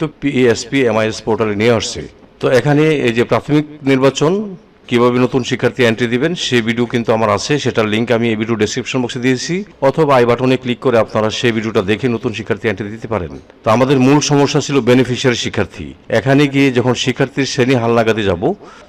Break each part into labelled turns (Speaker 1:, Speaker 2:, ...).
Speaker 1: তো PSP MIS পোর্টালে নিয়ে আসছে। তো এখানে এই যে প্রাথমিক নির্বাচন কীভাবে নতুন শিক্ষার্থী এন্ট্রি দিবেন, সেই ভিডিও কিন্তু আমার আছে, সেটার লিংক আমি এই ভিডিও ডেসক্রিপশন বক্সে দিয়েছি, অথবা আই বাটনে ক্লিক করে আপনারা সেই ভিডিওটা দেখে নতুন শিক্ষার্থী এন্ট্রি দিতে পারেন। তো আমাদের মূল সমস্যা ছিল বেনিফিশিয়ারি শিক্ষার্থী। এখানে গিয়ে যখন শিক্ষার্থীর শ্রেণি হালনাগাদে যাব,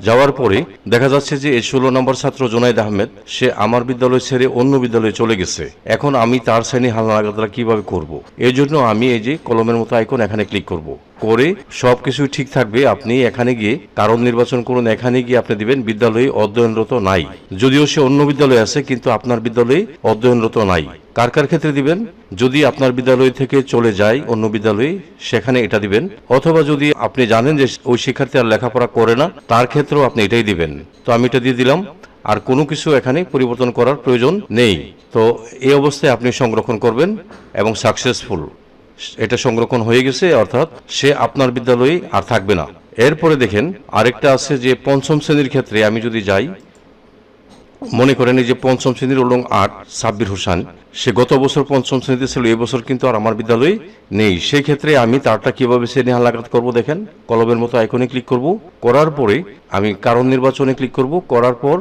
Speaker 1: যাওয়ার পরে দেখা যাচ্ছে যে এই ষোলো নম্বর ছাত্র জোনাইদ আহমেদ, সে আমার বিদ্যালয় ছেড়ে অন্য বিদ্যালয়ে চলে গেছে। এখন আমি তার শ্রেণি হালনাগাদা কীভাবে করব? এই জন্য আমি এই যে কলমের মতো আইকন এখানে ক্লিক করব। করে সবকিছু ঠিক থাকবে, আপনি এখানে গিয়ে কারণ নির্বাচন করুন, এখানে গিয়ে আপনি দিবেন বিদ্যালয়ে অধ্যয়নরত নাই। যদিও সে অন্য বিদ্যালয়ে আছে, কিন্তু আপনার বিদ্যালয়ে অধ্যয়নরত নাই। কার কার ক্ষেত্রে দিবেন? যদি আপনার বিদ্যালয় থেকে চলে যায় অন্য বিদ্যালয়ে, সেখানে এটা দিবেন। অথবা যদি আপনি জানেন যে ওই শিক্ষার্থী আর লেখাপড়া করে না, তার ক্ষেত্রেও আপনি এটাই দিবেন। তো আমি এটা দিয়ে দিলাম। আর কোনো কিছু এখানে পরিবর্তন করার প্রয়োজন নেই। তো এই অবস্থায় আপনি সংরক্ষণ করবেন এবং সাকসেসফুল এটা সংরক্ষণ হয়ে গেছে, অর্থাৎ সে আপনার বিদ্যালয়ে আর থাকবে না। এরপরে দেখেন আরেকটা আছে যে পঞ্চম শ্রেণির ক্ষেত্রে আমি যদি যাই, মনে করেন যে পঞ্চম শ্রেণির ওলং আট সাব্বির হোসেন সে গত বছর পঞ্চম শ্রেণীতে ছিল এবছর কিন্তু আর আমার বিদ্যালয়ে নেই। সেই ক্ষেত্রে আমি তারটা কীভাবে শ্রেণি হালাকাত করব দেখেন? কলমের মতো আইকনে ক্লিক করব। করার পরে আমি কারণ নির্বাচনে ক্লিক করব। করার পর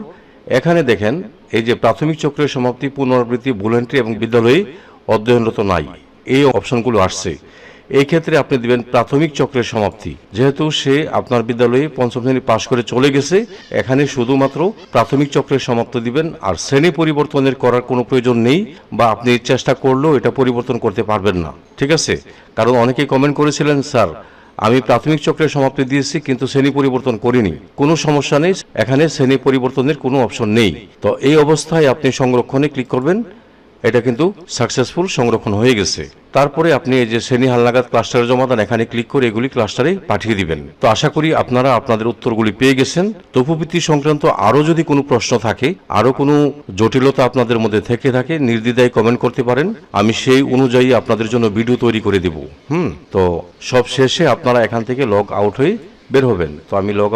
Speaker 1: এখানে দেখেন এই যে প্রাথমিক চক্রের সমাপ্তি, পুনরাবৃত্তি ভুলেন্ট্রি এবং বিদ্যালয়ে অধ্যয়নরত নাই। এই অপশনগুলো আসছে। এই ক্ষেত্রে আপনি দিবেন প্রাথমিক চক্রের সমাপ্তি। যেহেতু সে আপনার বিদ্যালয়ে পঞ্চম শ্রেণি পাশ করে চলে গেছে, এখানে শুধুমাত্র প্রাথমিক চক্রের সমাপ্ত দিবেন আর শ্রেণি পরিবর্তনের করার কোনো প্রয়োজন নেই বা আপনি চেষ্টা করলেও এটা পরিবর্তন করতে পারবেন না। ঠিক আছে? কারণ অনেকেই কমেন্ট করেছিলেন, স্যার, আমি প্রাথমিক চক্রের সমাপ্তি দিয়েছি কিন্তু শ্রেণি পরিবর্তন করিনি। কোনো সমস্যা নেই, এখানে শ্রেণি পরিবর্তনের কোনো অপশন নেই। তো এই অবস্থায় আপনি সংরক্ষণে ক্লিক করবেন। এটা কিন্তু সাকসেসফুল সংরক্ষণ হয়ে গেছে। তারপরে আপনি এই যে শ্রেণি হালনাগাদ ক্লাস্টারে জমা দেন এখানে ক্লিক করে এগুলি ক্লাস্টারে পাঠিয়ে দিবেন। তো আশা করি আপনারা আপনাদের উত্তরগুলি পেয়ে গেছেন। তপুবৃত্তি সংক্রান্ত আরও যদি কোনো প্রশ্ন থাকে, আরও কোনো জটিলতা আপনাদের মধ্যে থেকে থাকে, নির্দ্বিধায় কমেন্ট করতে পারেন। আমি সেই অনুযায়ী আপনাদের জন্য ভিডিও তৈরি করে দেব। হুম? তো সব শেষে আপনারা এখান থেকে লগ আউট হয়ে বের হবেন। তো আমি লগ আউট